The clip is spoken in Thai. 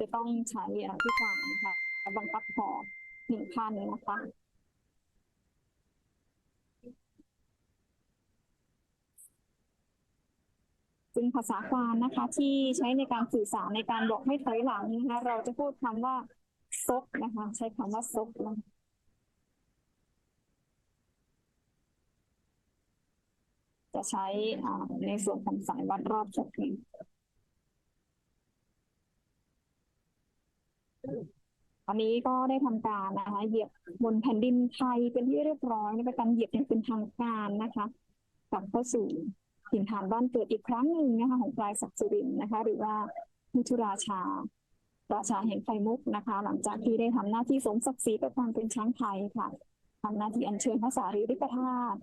จะต้องใช้เอ่อที่ขวางนะคะบังคับขอหนึ่งพันนะคะซึ่งภาษากวารนะคะ ที่ใช้ในการสื่อสารในการบอกให้ถอยหลังนะคะเราจะพูดคำว่าซกนะคะ ใช้คำว่าซกนะคะจะใช้อ่าในส่วนของสายวัดรอบศพ นี้อันนี้ก็ได้ทำการนะคะเหยียบบนแผ่นดินไทยเป็นที่เรียบร้อยในการเหยียบอย่างเป็นทางการนะคะกลับเข้าสู่ถิ่นฐานบ้านเกิดอีกครั้งหนึ่งนะคะของปลายศักดิ์สุรินนะคะ หรือว่ามุทุราชาราชาแห่งไฟมุกนะคะ หลังจากที่ได้ทำหน้าที่สมศักดิ์ศรีกับความเป็นช้างไทยค่ะทำหน้าที่อัญเชิญพระสารีริกธาตุ